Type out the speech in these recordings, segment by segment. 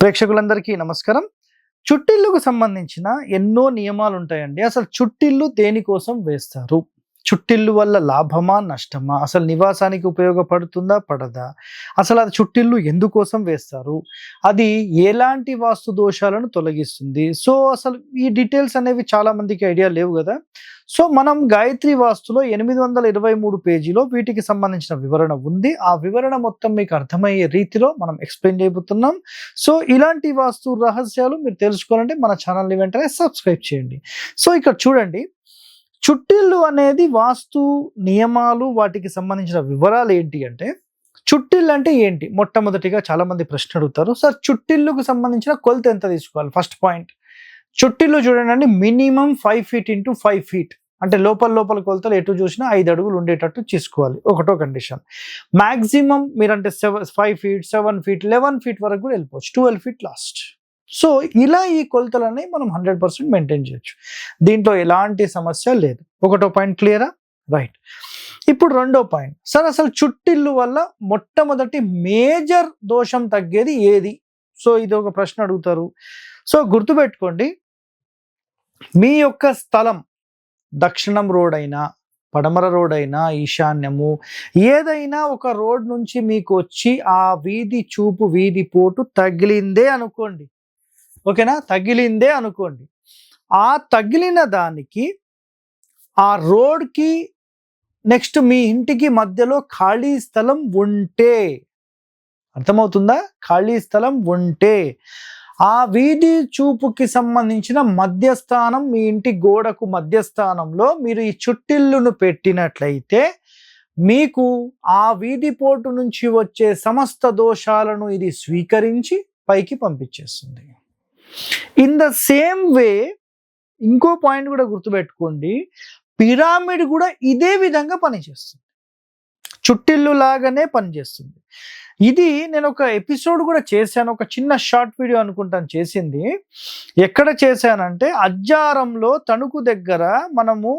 ప్రేక్షకులందరికీ నమస్కారం. చుట్టిల్లుకు సంబంధించిన ఎన్నో నియమాలు ఉంటాయండి అసలు చుట్టిల్లు దేనికోసం వేస్తారు? చుట్టిల్లు వల్ల లాభమా నష్టమా? అసలు నివాసానికి ఉపయోగపడుతుందా పడదా? అసలు అది చుట్టిల్లు ఎందుకోసం వేస్తారు? అది ఎలాంటి వాస్తు దోషాలను తొలగిస్తుంది? సో అసలు ఈ డీటెయిల్స్ అనేవి చాలా మందికి ఐడియా లేవు కదా? సో మనం గాయత్రి వాస్తులో ఎనిమిది వందల ఇరవై మూడు పేజీలో వీటికి సంబంధించిన వివరణ ఉంది. ఆ వివరణ మొత్తం మీకు అర్థమయ్యే రీతిలో మనం ఎక్స్ప్లెయిన్ చేయబోతున్నాం. సో ఇలాంటి వాస్తు రహస్యాలు మీరు తెలుసుకోవాలంటే మన ఛానల్ని వెంటనే సబ్స్క్రైబ్ చేయండి. సో ఇక్కడ చూడండి. చుట్టిల్లు అనేది వాస్తు నియమాలు వాటికి సంబంధించిన వివరాలు ఏంటి అంటే చుట్టిల్లు అంటే ఏంటి? మొట్టమొదటిగా చాలామంది ప్రశ్న అడుగుతారు. సార్ చుట్టిల్లుకు సంబంధించిన కొలత ఎంత తీసుకోవాలి? First point. చుట్టిల్లు చూడండి minimum five feet into five feet. అంటే లోపల లోపల కొలతలు ఎటు చూసినా ఐదు అడుగులు ఉండేటట్టు తీసుకోవాలి. ఒకటో కండిషన్. మ్యాక్సిమం మీరంటే seven five feet seven feet eleven feet వరకు కూడా వెళ్ళిపోవచ్చు. Twelve feet last. సో ఇలా ఈ కొలతలని మనం హండ్రెడ్ పర్సెంట్ మెయింటైన్ చేయొచ్చు. దీంట్లో ఎలాంటి సమస్య లేదు. ఒకటో పాయింట్ క్లియరా? రైట్. ఇప్పుడు రెండో పాయింట్. సార్ అసలు చుట్టిల్లు వల్ల మొట్టమొదటి మేజర్ దోషం తగ్గేది ఏది? సో ఇది ఒక ప్రశ్న అడుగుతారు. సో గుర్తుపెట్టుకోండి. మీ యొక్క స్థలం దక్షిణం రోడ్ అయినా పడమర రోడ్ అయినా ఈశాన్యము ఏదైనా ఒక రోడ్ నుంచి మీకు వచ్చి ఆ వీధి చూపు వీధి పోటు తగిలిందే అనుకోండి. ఓకేనా? తగిలిందే అనుకోండి. ఆ తగిలిన దానికి ఆ రోడ్కి నెక్స్ట్ మీ ఇంటికి మధ్యలో ఖాళీ స్థలం ఉంటే అర్థమవుతుందా? ఖాళీ స్థలం ఉంటే ఆ వీధి చూపుకి సంబంధించిన మధ్యస్థానం మీ ఇంటి గోడకు మధ్యస్థానంలో మీరు ఈ చుట్టిల్లును పెట్టినట్లయితే మీకు ఆ వీధి పోటు నుంచి వచ్చే సమస్త దోషాలను ఇది స్వీకరించి పైకి పంపించేస్తుంది. ఇన్ ద సేమ్ వే ఇంకో పాయింట్ కూడా గుర్తుపెట్టుకోండి. పిరామిడ్ కూడా ఇదే విధంగా పనిచేస్తుంది. చుట్టిల్లు లాగానే పనిచేస్తుంది. ఇది నేను ఒక ఎపిసోడ్ కూడా చేశాను. ఒక చిన్న షార్ట్ వీడియో అనుకుంటాను చేసింది. ఎక్కడ చేశానంటే అజ్జారంలో తణుకు దగ్గర మనము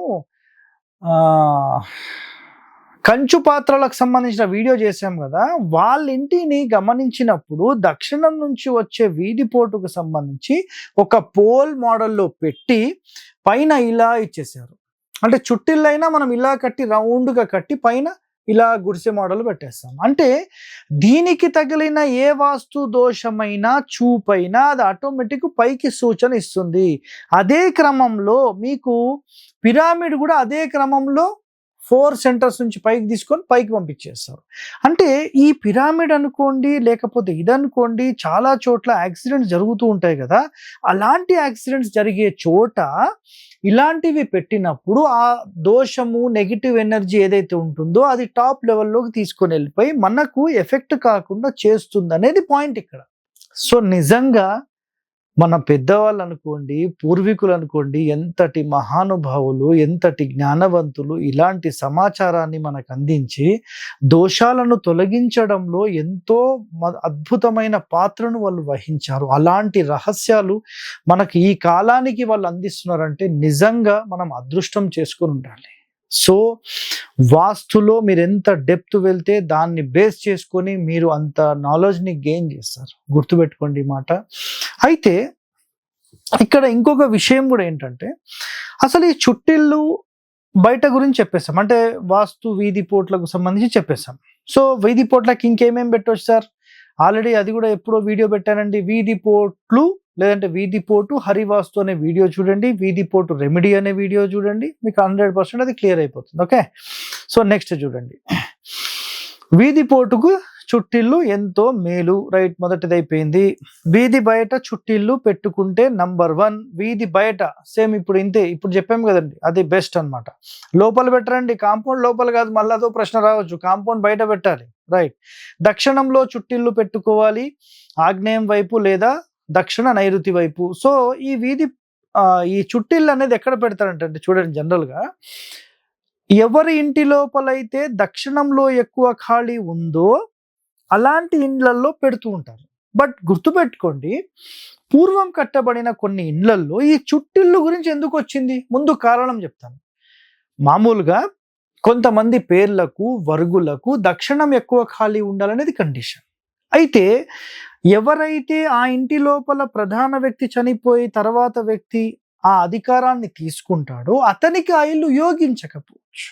కంచు పాత్రలకు సంబంధించిన వీడియో చేశాం కదా వాళ్ళ ఇంటిని గమనించినప్పుడు దక్షిణం నుంచి వచ్చే వీధి పోటుకు సంబంధించి ఒక పోల్ మోడల్లో పెట్టి పైన ఇలా ఇచ్చేసారు అంటే చుట్టిల్లైనా మనం ఇలా కట్టి రౌండ్గా కట్టి పైన ఇలా గుడిసె మోడల్ పెట్టేస్తాం. అంటే దీనికి తగిలిన ఏ వాస్తు దోషమైనా చూపైనా అది ఆటోమేటిక్ పైకి సూచన ఇస్తుంది. అదే క్రమంలో మీకు పిరామిడ్ కూడా అదే క్రమంలో ఫోర్ సెంటర్స్ నుంచి పైకి తీసుకొని పైకి పంపించేస్తారు. అంటే ఈ పిరామిడ్ అనుకోండి లేకపోతే ఇది అనుకోండి చాలా చోట్ల యాక్సిడెంట్స్ జరుగుతూ ఉంటాయి కదా. అలాంటి యాక్సిడెంట్స్ జరిగే చోట ఇలాంటివి పెట్టినప్పుడు ఆ దోషము నెగిటివ్ ఎనర్జీ ఏదైతే ఉంటుందో అది టాప్ లెవెల్లోకి తీసుకొని వెళ్ళిపోయి మనకు ఎఫెక్ట్ కాకుండా చేస్తుంది అనేది పాయింట్ ఇక్కడ. సో నిజంగా మన పెద్దవాళ్ళు అనుకోండి పూర్వీకులు అనుకోండి ఎంతటి మహానుభావులు ఎంతటి జ్ఞానవంతులు ఇలాంటి సమాచారాన్ని మనకు అందించి దోషాలను తొలగించడంలో ఎంతో మ- అద్భుతమైన పాత్రను వాళ్ళు వహించారు. అలాంటి రహస్యాలు మనకి ఈ కాలానికి వాళ్ళు అందిస్తున్నారంటే నిజంగా మనం అదృష్టం చేసుకుని ఉండాలి. సో వాస్తులో మీరు ఎంత డెప్త్ వెళ్తే దాన్ని బేస్ చేసుకొని మీరు అంత నాలెడ్జ్ని గెయిన్ చేస్తారు. గుర్తుపెట్టుకోండి ఈ మాట. అయితే ఇక్కడ ఇంకొక విషయం కూడా ఏంటంటే అసలు ఈ చుట్టిల్లు బయట గురించి చెప్పేస్తాం అంటే వాస్తు వీధి పోట్లకు సంబంధించి చెప్పేస్తాం సో వీధి పోట్లకి ఇంకేమేమి పెట్టవచ్చు సార్? ఆల్రెడీ అది కూడా ఎప్పుడో వీడియో పెట్టానండి. వీధి పోట్లు లేదంటే వీధి పోటు హరివాస్తు అనే వీడియో చూడండి వీధి పోటు రెమెడీ అనే వీడియో చూడండి మీకు హండ్రెడ్ పర్సెంట్ అది క్లియర్ అయిపోతుంది ఓకే? సో నెక్స్ట్ చూడండి. వీధి పోటుకు చుట్టిల్లు ఎంతో మేలు రైట్ మొదటిది అయిపోయింది. వీధి బయట చుట్టిల్లు పెట్టుకుంటే నంబర్ వన్ వీధి బయట సేమ్ ఇప్పుడు ఇంతే ఇప్పుడు చెప్పాము కదండి అది బెస్ట్ అన్నమాట. లోపల పెట్టరండి కాంపౌండ్ లోపల కాదు మళ్ళీ అదో ప్రశ్న రావచ్చు కాంపౌండ్ బయట పెట్టాలి రైట్. దక్షిణంలో చుట్టిల్లు పెట్టుకోవాలి ఆగ్నేయం వైపు లేదా దక్షిణ నైరుతి వైపు. సో ఈ వీధి ఈ చుట్టిల్లు అనేది ఎక్కడ పెడతారంటే చూడండి జనరల్గా. ఎవరి ఇంటి లోపలైతే దక్షిణంలో ఎక్కువ ఖాళీ ఉందో అలాంటి ఇండ్లల్లో పెడుతూ ఉంటారు. బట్ గుర్తుపెట్టుకోండి పూర్వం కట్టబడిన కొన్ని ఇండ్లల్లో ఈ చుట్టిల్లు గురించి ఎందుకు వచ్చింది? ముందు కారణం చెప్తాను. మామూలుగా కొంతమంది పేర్లకు వర్గులకు దక్షిణం ఎక్కువ ఖాళీ ఉండాలనేది కండిషన్ అయితే ఎవరైతే ఆ ఇంటి లోపల ప్రధాన వ్యక్తి చనిపోయి తర్వాత వ్యక్తి ఆ అధికారాన్ని తీసుకుంటాడో అతనికి ఆ ఇల్లు యోగించకపోవచ్చు.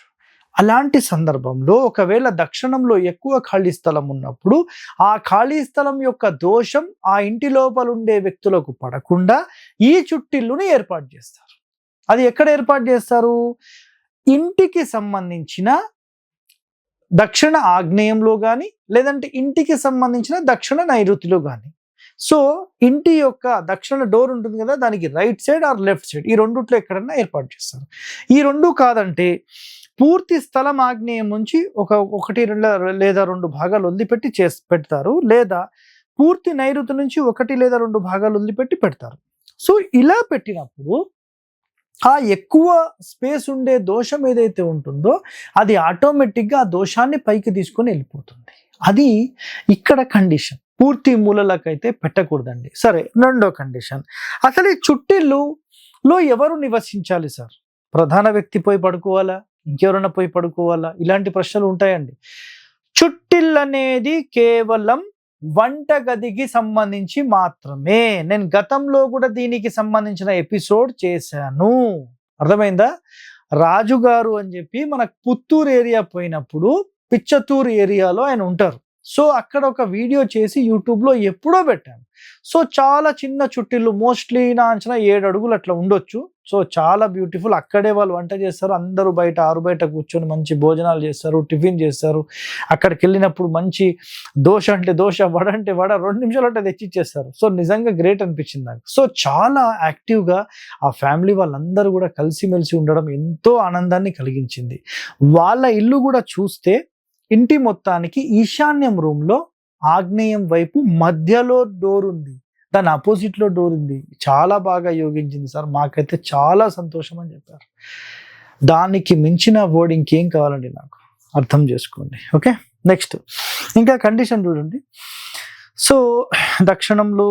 అలాంటి సందర్భంలో ఒకవేళ దక్షిణంలో ఎక్కువ ఖాళీ స్థలం ఉన్నప్పుడు ఆ ఖాళీ స్థలం యొక్క దోషం ఆ ఇంటి లోపల ఉండే వ్యక్తులకు పడకుండా ఈ చుట్టిల్లుని ఏర్పాటు చేస్తారు. అది ఎక్కడ ఏర్పాటు చేస్తారు? ఇంటికి సంబంధించిన దక్షిణ ఆగ్నేయంలో కానీ లేదంటే ఇంటికి సంబంధించిన దక్షిణ నైరుతిలో కానీ సో ఇంటి యొక్క దక్షిణ డోర్ ఉంటుంది కదా దానికి right side or left side. ఈ రెండుట్లో ఎక్కడన్నా ఏర్పాటు చేస్తారు. ఈ రెండు కాదంటే పూర్తి స్థలం ఆగ్నేయం నుంచి ఒక ఒకటి రెండు లేదా రెండు భాగాలు వదిలిపెట్టి చేసి పెడతారు. లేదా పూర్తి నైరుతి నుంచి ఒకటి లేదా రెండు భాగాలు వదిలిపెట్టి పెడతారు. సో ఇలా పెట్టినప్పుడు ఆ ఎక్కువ స్పేస్ ఉండే దోషం ఏదైతే ఉంటుందో అది ఆటోమేటిక్గా ఆ దోషాన్ని పైకి తీసుకొని వెళ్ళిపోతుంది. అది ఇక్కడ కండిషన్. పూర్తి మూలలకైతే పెట్టకూడదండి. సరే రెండో కండిషన్. అసలు ఈ చుట్టిల్లులో ఎవరు నివసించాలి సార్? ప్రధాన వ్యక్తి పోయి పడుకోవాలా? ఇంకెవరైనా పోయి పడుకోవాలా? ఇలాంటి ప్రశ్నలు ఉంటాయండి. చుట్టిల్ అనేది కేవలం వంట గదికి సంబంధించి మాత్రమే. నేను గతంలో కూడా దీనికి సంబంధించిన ఎపిసోడ్ చేశాను. అర్థమైందా? రాజుగారు అని చెప్పి మన పుత్తూరు ఏరియా పోయినప్పుడు పిచ్చతూరు ఏరియాలో ఆయన ఉంటారు. సో అక్కడ ఒక వీడియో చేసి యూట్యూబ్లో ఎప్పుడో పెట్టాను. సో చాలా చిన్న చుట్టిల్లు మోస్ట్లీ నా అంచనా ఏడు అడుగులు అట్లా ఉండొచ్చు. సో చాలా బ్యూటిఫుల్. అక్కడే వాళ్ళు వంట చేస్తారు అందరూ బయట ఆరు బయట కూర్చొని మంచి భోజనాలు చేస్తారు టిఫిన్ చేస్తారు. అక్కడికి వెళ్ళినప్పుడు మంచి దోశ అంటే దోశ వడ అంటే వడ రెండు నిమిషాలు అంటే తెచ్చిచ్చేస్తారు. సో నిజంగా గ్రేట్ అనిపించింది నాకు. సో చాలా యాక్టివ్గా ఆ ఫ్యామిలీ వాళ్ళందరూ కూడా కలిసిమెలిసి ఉండడం ఎంతో ఆనందాన్ని కలిగించింది. వాళ్ళ ఇల్లు కూడా చూస్తే ఇంటి మొత్తానికి ఈశాన్యం రూమ్లో ఆగ్నేయం వైపు మధ్యలో డోర్ ఉంది. దాని ఆపోజిట్లో డోర్ ఉంది. చాలా బాగా యోగించింది సార్. మాకైతే చాలా సంతోషం అని చెప్పారు. దానికి మించిన వర్డ్ ఇంకేం కావాలండి నాకు? అర్థం చేసుకోండి. ఓకే? నెక్స్ట్ ఇంకా కండిషన్ చూడండి. సో దక్షిణంలో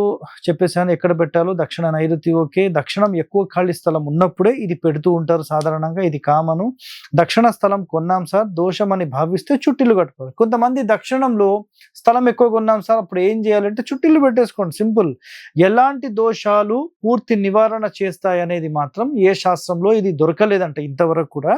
చెప్పేసాను ఎక్కడ పెట్టాలో దక్షిణ నైరుతి ఓకే. దక్షిణం ఎక్కువ ఖాళీ స్థలం ఉన్నప్పుడే ఇది పెడుతూ ఉంటారు సాధారణంగా ఇది కామను. దక్షిణ స్థలం కొన్నాం సార్ దోషం అని భావిస్తే చుట్టిల్లు కట్టుకోవాలి. కొంతమంది దక్షిణంలో స్థలం ఎక్కువ కొన్నాం సార్ అప్పుడు ఏం చేయాలంటే చుట్టిల్లు పెట్టేసుకోండి సింపుల్. ఎలాంటి దోషాలు పూర్తి నివారణ చేస్తాయి అనేది మాత్రం ఏ శాస్త్రంలో ఇది దొరకలేదంట ఇంతవరకు కూడా.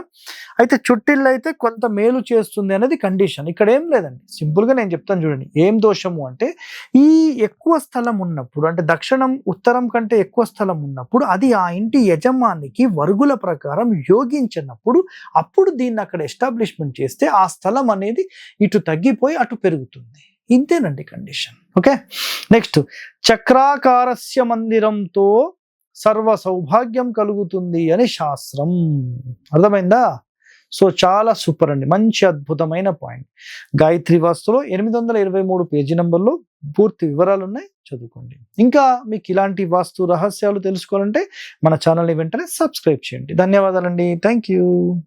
అయితే చుట్టిల్లు అయితే కొంత మేలు చేస్తుంది అనేది కండిషన్. ఇక్కడ ఏం లేదండి. సింపుల్గా నేను చెప్తాను చూడండి. ఏం దోషము అంటే ఈ ఎక్కువ స్థలం ఉన్నప్పుడు అంటే దక్షిణం ఉత్తరం కంటే ఎక్కువ స్థలం ఉన్నప్పుడు అది ఆ ఇంటి యజమానికి వర్గుల ప్రకారం యోగించినప్పుడు అప్పుడు దీన్ని అక్కడ ఎస్టాబ్లిష్మెంట్ చేస్తే ఆ స్థలం అనేది ఇటు తగ్గిపోయి అటు పెరుగుతుంది. ఇంతేనండి కండిషన్. ఓకే? నెక్స్ట్ చక్రాకారస్య మందిరంతో సర్వ సౌభాగ్యం కలుగుతుంది అని శాస్త్రం. అర్థమైందా? సో చాలా సూపర్ అండి. మంచి అద్భుతమైన పాయింట్. గాయత్రి వాస్తులో ఎనిమిది వందల ఇరవై మూడు పేజీ నెంబర్లో పూర్తి వివరాలు ఉన్నాయి చదువుకోండి. ఇంకా మీకు ఇలాంటి వాస్తు రహస్యాలు తెలుసుకోవాలంటే మన ఛానల్ని వెంటనే సబ్స్క్రైబ్ చేయండి. ధన్యవాదాలండి. Thank you